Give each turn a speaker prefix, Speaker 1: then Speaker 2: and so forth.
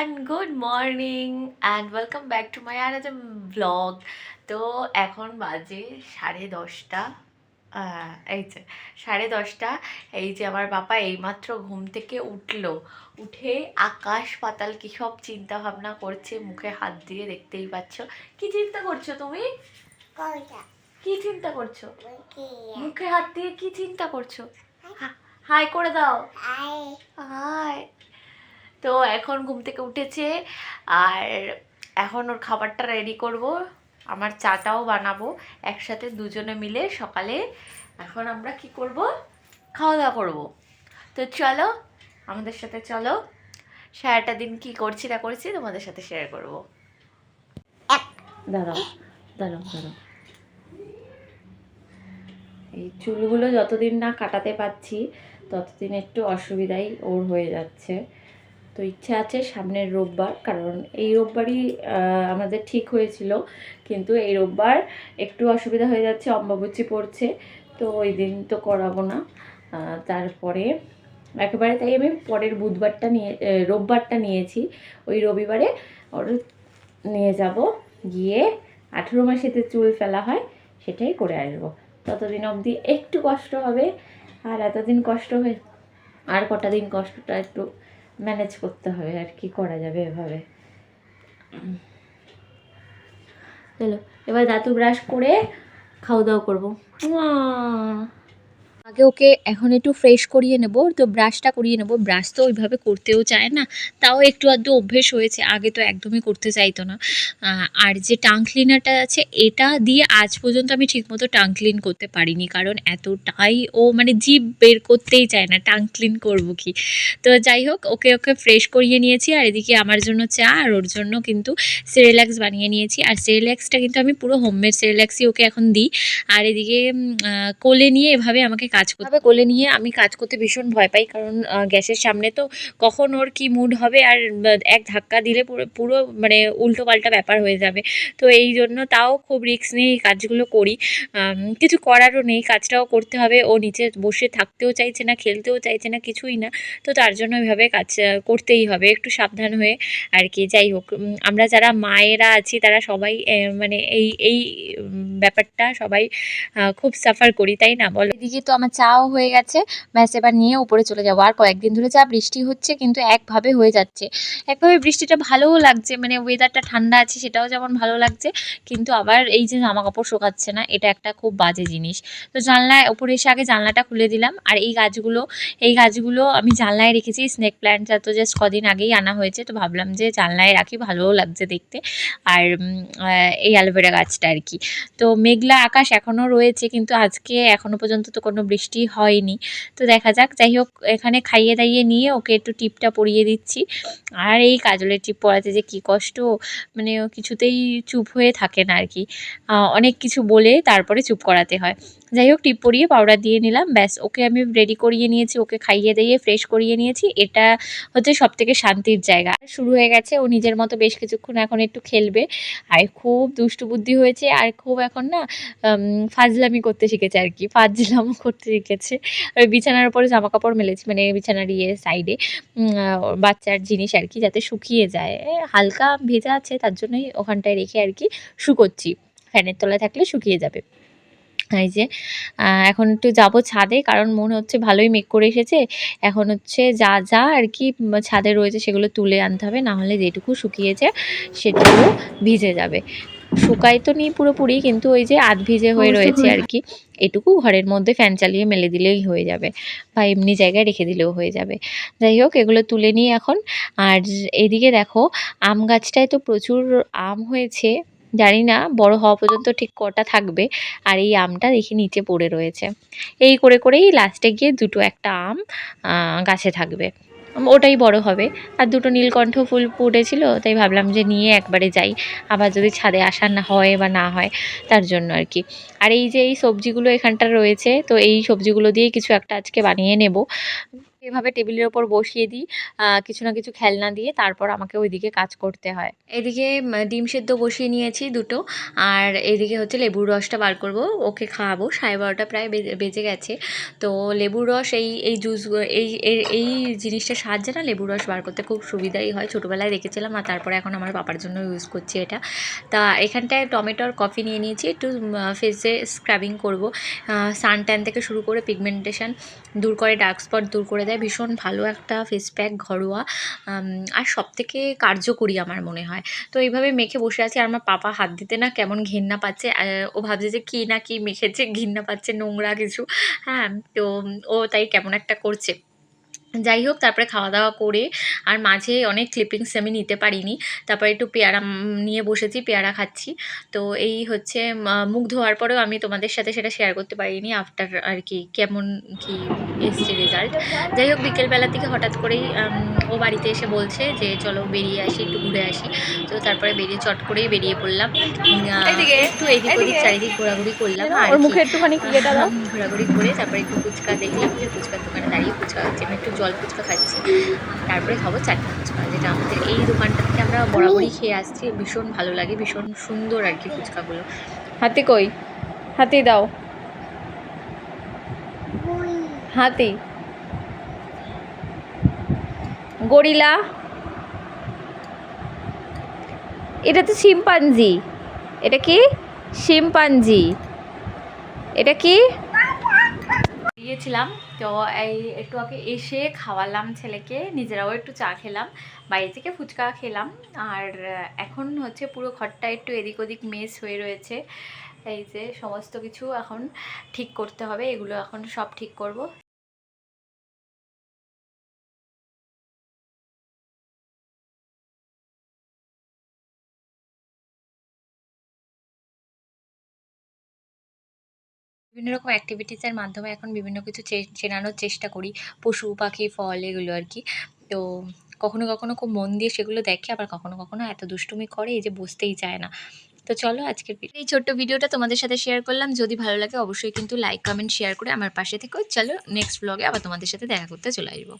Speaker 1: Everyone good morning and welcome back to my another blog তো এখন বাজে সাড়ে দশটা এই যে সাড়ে দশটা। এই যে আমার বাবা এইমাত্র ঘুম থেকে উঠল। উঠে আকাশ পাতাল কি সব চিন্তা ভাবনা করছে মুখে হাত দিয়ে দেখতেই পাচ্ছ। কি চিন্তা করছ তুমি? কি চিন্তা করছ?
Speaker 2: মুখে।
Speaker 1: হাত দিয়ে কি চিন্তা করছ? হাই। করে দাও। হাই। তো এখন ঘুম থেকে উঠেছে আর এখন ওর খাবারটা রেডি করব। আমার চাটাও বানাবো একসাথে দুজনে মিলে সকালে। এখন আমরা কি করব? খাওয়া দাওয়া করব। তো চলো, আমাদের সাথে চলো। সারাটা দিন কি করছি না করছি তোমাদের সাথে শেয়ার করব। এই চুলগুলো যতদিন না কাটাতে পারছি, ততদিন একটু অসুবিধাই ওর হয়ে যাচ্ছে। তো ইচ্ছা আছে সামনের রোববার, কারণ এই রোববারই আমাদের ঠিক হয়েছিল। কিন্তু এই রোববার একটু অসুবিধা হয়ে যাচ্ছে, অম্বাবচি পড়ছে, তো ওই দিন তো করাবো না। তারপরে একেবারে তাই আমি পরের বুধবারটা নিয়ে রোববারটা নিয়েছি। ওই রবিবারে ওর নিয়ে যাব, গিয়ে আঠেরো মাসেতে চুল ফেলা হয়, সেটাই করে আসব। ততদিন অবধি একটু কষ্ট হবে, আর এতদিন কষ্ট হয়ে, আর কটা দিন কষ্টটা একটু ম্যানেজ করতে হবে আর কি করা যাবে এভাবে। চলো, এবার দাঁতু ব্রাশ করে খাওয়া দাওয়া করব।
Speaker 3: আগে ওকে এখন একটু ফ্রেশ করিয়ে নেব, তো ব্রাশটা করিয়ে নেব। ব্রাশ তো ওইভাবে করতেও চায় না, তাও একটু আধটু অভ্যেস হয়েছে, আগে তো একদমই করতে চাইতো না। আর যে টাং ক্লিনারটা আছে, এটা দিয়ে আজ পর্যন্ত আমি ঠিকমতো টাং ক্লিন করতে পারিনি, কারণ এতটাই ও মানে জিভ বের করতেই চায় না টাং ক্লিন করব কি? তো যাই হোক, ওকে ওকে ফ্রেশ করিয়ে নিয়েছি, আর এদিকে আমার জন্য চা, আর ওর জন্য কিন্তু সেরেল্যাক্স বানিয়ে নিয়েছি। আর সেরেল্যাক্সটা কিন্তু আমি পুরো হোমমেড সেরেল্যাক্সই ওকে এখন দিই। আর এদিকে কোলে নিয়ে এভাবে আমাকে কাজ করতে হবে কোলে নিয়ে আমি কাজ করতে ভীষণ ভয় পাই কারণ গ্যাসের সামনে তো কখন ওর কি মুড হবে আর এক ধাক্কা দিলে পুরো পুরো মানে উল্টো পাল্টা ব্যাপার হয়ে যাবে। তো এই জন্য তাও খুব রিস্ক নিয়ে এই কাজগুলো করি। কিছু করারও নেই কাজটাও করতে হবে। ও নিচে বসে থাকতেও চাইছে না খেলতেও চাইছে না কিছুই না। তো তার জন্য এভাবে কাজ করতেই হবে একটু সাবধান হয়ে আর কি। যাই হোক আমরা যারা মায়েরা আছি তারা সবাই মানে এই এই ব্যাপারটা সবাই খুব সাফার করি তাই না? বলো। এদিকে তো আমার চাও হয়ে গেছে, ব্যাস এবার নিয়ে উপরে চলে যাব। আর কয়েকদিন ধরে যা বৃষ্টি হচ্ছে কিন্তু একভাবে হয়ে যাচ্ছে। একভাবে বৃষ্টিটা ভালোও লাগছে মানে ওয়েদারটা ঠান্ডা আছে সেটাও যেমন ভালো লাগছে, কিন্তু আবার এই যে জামা কাপড় শোকাচ্ছে না, এটা একটা খুব বাজে জিনিস। তো জানলায় ওপরে এসে আগে জানলাটা খুলে দিলাম, আর এই গাছগুলো এই গাছগুলো আমি জানলায় রেখেছি স্নেক প্ল্যান্টটা তো জাস্ট কদিন আগেই আনা হয়েছে, তো ভাবলাম যে জানলায় রাখি, ভালোও লাগছে দেখতে। আর এই অ্যালোভেরা গাছটা আর কি। তো মেঘলা আকাশ এখনও রয়েছে, কিন্তু আজকে এখনও পর্যন্ত তো কোনো বৃষ্টি হয়নি। তো দেখা যাক, যাই হোক, এখানে খাইয়ে দাইয়ে নিয়ে ওকে একটু টিপটা পরিয়ে দিচ্ছি। আর এই কাজলের টিপ পরাতে যে কী কষ্ট মানে কিছুতেই চুপ হয়ে থাকে না আর কি অনেক কিছু বলে তারপরে চুপ করাতে হয়। যাই হোক, টিপ পরিয়ে পাউডার দিয়ে নিলাম। ব্যাস, ওকে আমি রেডি করিয়ে নিয়েছি, ওকে খাইয়ে দিয়ে ফ্রেশ করিয়ে নিয়েছি। এটা হচ্ছে সব থেকে শান্তির জায়গা। শুরু হয়ে গেছে, ও নিজের মতো বেশ কিছুক্ষণ এখন একটু খেলবে। আর খুব দুষ্টু বুদ্ধি হয়েছে, আর খুব এখন না ফাজলামি করতে শিখেছে আর কি ফাজলামও করতে ওই বিছানার উপরে জামা কাপড় মেলেছি মানে বিছানার ইয়ে সাইডে বাচ্চার জিনিস আর কি, যাতে শুকিয়ে যায়। হালকা ভেজা আছে, তার জন্যই ওখানটায় রেখে আর কি শুকোচ্ছি। ফ্যানের তলায় থাকলে শুকিয়ে যাবে। এই যে এখন একটু যাব ছাদে, কারণ মনে হচ্ছে ভালোই মেঘ করে এসেছে। এখন হচ্ছে যা যা আর কি ছাদে রয়েছে সেগুলো তুলে আনতে হবে, না হলে যেটুকু শুকিয়েছে সেটুকু ভিজে যাবে। শুকাই তো নি পুরোপুরি কিন্তু ওই যে আধ ভিজে হয়ে রয়েছে আর কি। এটুকু ঘরের মধ্যে ফ্যান চালিয়ে মেলে দিলেই হয়ে যাবে বা এমনি জায়গায় রেখে দিলেও হয়ে যাবে। যাই হোক এগুলো তুলে নিই এখন। আর এদিকে দেখো আম গাছটায় তো প্রচুর আম হয়েছে। জানি না বড় হওয়া পর্যন্ত ঠিক কটা থাকবে। আর এই আমটা দেখি নিচে পড়ে রয়েছে। এই করে করেই লাস্টে গিয়ে দুটো একটা আম গাছে থাকবে। ওটাই বড় হবে। আর দুটো নীলকণ্ঠ ফুল ফুটেছিল, তাই ভাবলাম যে নিয়ে একবারে যাই। আবার যদি ছাদে আসা না হয় বা না হয়, তার জন্য আর কি। আর এই যে এই সবজিগুলো এখানটা রয়েছে, তো এই সবজিগুলো দিয়ে কিছু একটা আজকে বানিয়ে নেব। এভাবে টেবিলের ওপর বসিয়ে দিই কিছু না কিছু খেলনা দিয়ে তারপর আমাকে ওইদিকে কাজ করতে হয়। এদিকে ডিম সেদ্ধ বসিয়ে নিয়েছি দুটো, আর এদিকে হচ্ছে লেবুর রসটা বার করব, ওকে খাওয়াবো, সাড়ে বারোটা প্রায় বেজে- গেছে। তো লেবুর রস এই এই জুস এই, এই- জিনিসটার সাহায্যে না লেবুর রস বার করতে খুব সুবিধাই হয়। ছোটোবেলায় দেখেছিলাম, আর তারপরে এখন আমার বাবার জন্য ইউজ করছি এটা। তা এখানটায় টমেটো আর কফি নিয়ে নিয়েছি, একটু ফেসে স্ক্রাবিং করব। সান ট্যান থেকে শুরু করে পিগমেন্টেশন দূর করে ডার্ক স্পট দূর করে দেয়। ভীষণ ভালো একটা ফেস প্যাক ঘরোয়া। আর সব থেকে কার্যকরী আমার মনে হয়। তো এইভাবে মেখে বসে আছি, আর আমার পাপা হাত দিতে না কেমন ঘেন্না পাচ্ছে ও ভাবছে যে কী না কী মেখেছে ঘৃণা পাচ্ছে নোংরা কিছু। হ্যাঁ তো ও তাই কেমন একটা করছে। যাই হোক তারপরে খাওয়া দাওয়া করে আর মাঝে অনেক ক্লিপিংস আমি নিতে পারিনি। তারপরে একটু পেয়ারা নিয়ে বসেছি পেয়ারা খাচ্ছি। তো এই হচ্ছে মুখ ধোয়ার পরেও আমি তোমাদের সাথে সেটা শেয়ার করতে পারিনি আফটার আর কি কেমন কি এসছে রেজাল্ট যাই হোক বিকেলবেলা থেকে হঠাৎ করেই ও বাড়িতে এসে বলছে যে চলো বেরিয়ে আসি একটু ঘুরে আসি। তো তারপরে বেরিয়ে চট করেই বেরিয়ে পড়লাম। একটু এদিক ওদিক চারিদিক ঘোরাঘুরি করলাম আর
Speaker 1: মুখে একটুখানি
Speaker 3: ঘোরাঘুরি করে তারপরে একটু ফুচকা দেখলাম যে ফুচকার দোকানে দাঁড়িয়ে ফুচকা আমি একটু জল ফুচকা খাচ্ছি। তারপরে খাব চাটনি ফুচকা যেটা আমাদের এই দোকানটা থেকে আমরা বরাবরই খেয়ে আসছি। ভীষণ ভালো লাগে ভীষণ সুন্দর আর কি ফুচকাগুলো।
Speaker 1: হাতে কই? হাতে দাও। হাতে। গরিলা। এটা তো শিম্পাঞ্জি। এটা কি? শিম্পাঞ্জি। এটা কি? গিয়েছিলাম তো এই একটু আগে এসে খাওয়ালাম ছেলেকে, নিজেরাও একটু চা খেলাম। বাইরে থেকে ফুচকা খেলাম। আর এখন হচ্ছে পুরো ঘরটা একটু এদিক ওদিক মেস হয়ে রয়েছে। এই যে সমস্ত কিছু এখন ঠিক করতে হবে। এগুলো এখন সব ঠিক করব। বিভিন্ন রকম অ্যাক্টিভিটিসের মাধ্যমে এখন বিভিন্ন কিছু চেনানোর চেষ্টা করি। পশু, পাখি, ফল এগুলো আর কি। তো কখনো কখনো খুব মন দিয়ে সেগুলো দেখে, আবার কখনো কখনো এত দুষ্টুমি করে এই যে বসতেই চায় না। তো চলো আজকের এই ছোট্ট ভিডিওটা তোমাদের সাথে শেয়ার করলাম। যদি ভালো লাগে অবশ্যই কিন্তু লাইক কমেন্ট শেয়ার করে আমার পাশে থেকো। চলো নেক্সট ব্লগে আবার তোমাদের সাথে দেখা করতে চলে আসব।